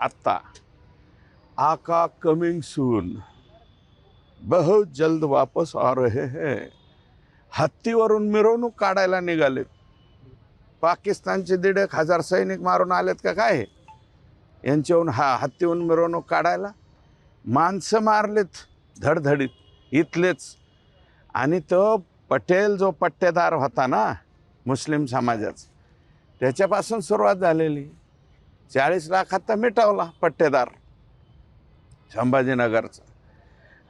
आत्ता. आका coming soon. बहुत जल्द वापस आ रहे हैं. हत्तीवरून मिरवणूक काढायला निघालेत. पाकिस्तानचे दीड एक हजार सैनिक मारून आलेत का काय? यांच्याहून हा हत्तीहून मिरवणूक काढायला माणसं मारलेत धडधडीत इथलेच. आणि तो पटेल जो पट्टेदार होता ना मुस्लिम समाजाचा त्याच्यापासून सुरुवात झालेली. चाळीस लाख आता मिटावला पट्टेदार. संभाजीनगरचा.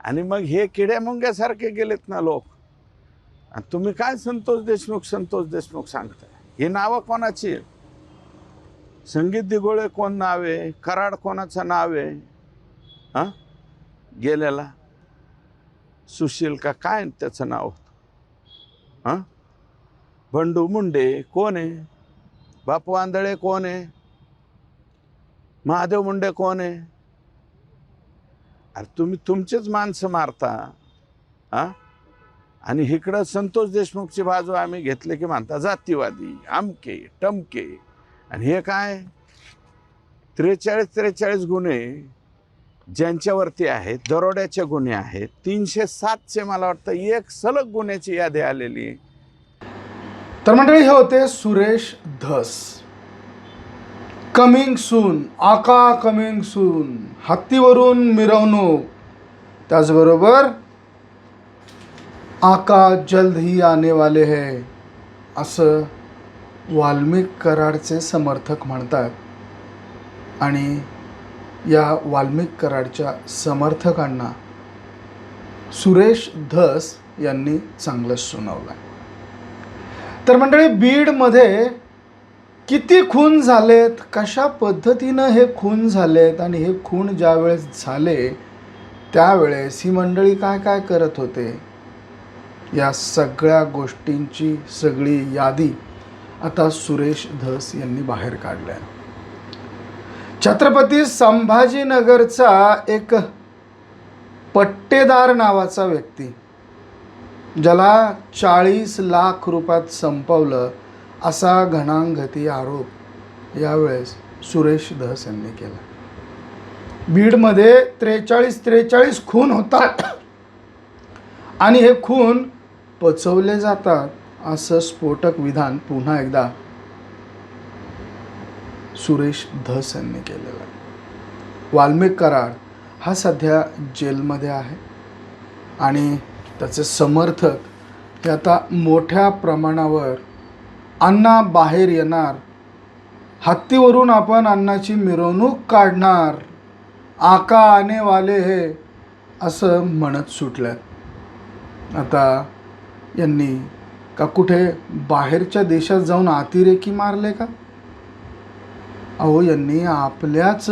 आणि मग हे किड्या मुंग्यासारखे गेलेत ना लोक. आणि तुम्ही काय संतोष देशमुख संतोष देशमुख सांगताय? ही नावं कोणाची संगीत दिगोळे कोण नाव आहे? कराड कोणाचं नाव आहे? हां? गेलेला? सुशील का? काय त्याचं नाव हां? बंडू मुंडे कोण आहे? बापू आंधळे कोण आहे? महादेव मुंडे कोण आहे? अरे तुम्ही तुमचेच माणसं मारता हां? आणि इकडं संतोष देशमुखची बाजू आम्ही घेतले की मानता जातीवादी आमके टमके. आणि हे काय? त्रेचाळीस त्रेचाळीस गुन्हे ज्यांच्यावरती आहेत दरोड्याचे गुन्हे आहेत तीनशे सातशे मला वाटतं एक सलग गुन्ह्याची यादी आलेली तर मंडळी हे होते सुरेश धस. कमिंग सून आका कमिंग सून हत्तीवरून मिरवणूक. त्याचबरोबर आका जल्द ही आने वाले है असं वाल्मिक कराडचे समर्थक म्हणतात. आणि या वाल्मिक कराडच्या समर्थकांना सुरेश धस यांनी चांगलंच सुनावलं तर मंडळी बीडमध्ये किती खून झालेत? कशा पद्धतीनं हे खून झालेत आणि हे खून ज्यावेळेस झाले त्यावेळेस ही मंडळी काय काय करत होते? या सगळ्या गोष्टींची सगळी यादी आता सुरेश धस यांनी बाहेर काढल्या. छत्रपती संभाजीनगरचा एक पट्टेदार नावाचा व्यक्ती ज्याला चाळीस लाख रुपयात संपवलं असा घणांगती आरोप यावेळेस सुरेश धस यांनी केला. बीडमध्ये त्रेचाळीस त्रेचाळीस खून होतात. आणि हे खून पचवले जातात असं स्फोटक विधान पुन्हा एकदा सुरेश धस यांनी केलेलं आहे. वाल्मिक कराड हा सध्या जेलमध्ये आहे. आणि त्याचे समर्थक हे आता मोठ्या प्रमाणावर अण्णा बाहेर येणार. हत्तीवरून आपण अण्णाची मिरवणूक काढणार. आका आनेवाले हे असं म्हणत सुटल्यात. आता यांनी का कुठे बाहेरच्या देशात जाऊन अतिरेकी मारले का? अहो यांनी आपल्याच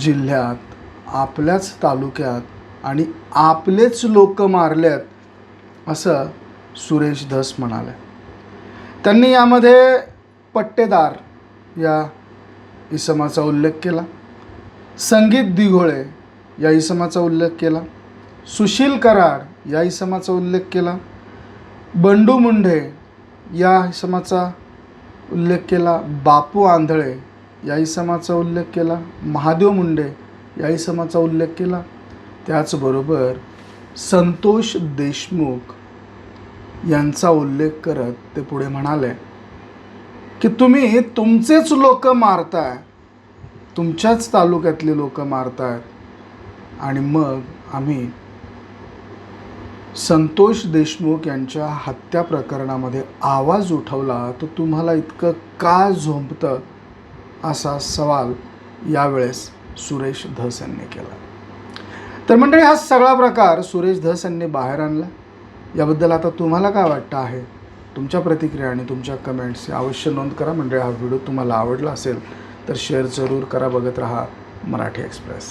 जिल्ह्यात आपल्याच तालुक्यात आणि आपलेच लोक मारल्यात असं सुरेश धस म्हणाले. त्यांनी यामध्ये पट्टेदार या इसमाचा उल्लेख केला. संगीत दिघोळे या इसमाचा उल्लेख केला. सुशील कराड या इसमाचा उल्लेख केला. बंडू मुंढे या इसमाचा उल्लेख केला. बापू आंधळे या इसमाचा उल्लेख केला. महादेव मुंडे या इसमाचा उल्लेख केला. त्याचबरोबर संतोष देशमुख यांचा उल्लेख करत ते पुढे म्हणाले की तुम्ही तुमचेच लोक मारताय तुमच्याच तालुक्यातली लोक मारतायत. आणि मग आम्ही संतोष देशमुख यांच्या हत्या प्रकरणामध्ये आवाज उठवला तर तुम्हाला इतकं का झोंबतं? असा सवाल यावेळेस सुरेश धस यांनी केला. तर मंडळी हा सगळा प्रकार सुरेश धस यांनी बाहेर आणला. याबद्दल आता तुम्हाला काय वाटतं आहे? तुमच्या प्रतिक्रिया आणि तुमच्या कमेंट्स अवश्य नोंद करा. म्हणजे हा व्हिडिओ तुम्हाला आवडला असेल तर शेअर जरूर करा. बघत रहा मराठी एक्सप्रेस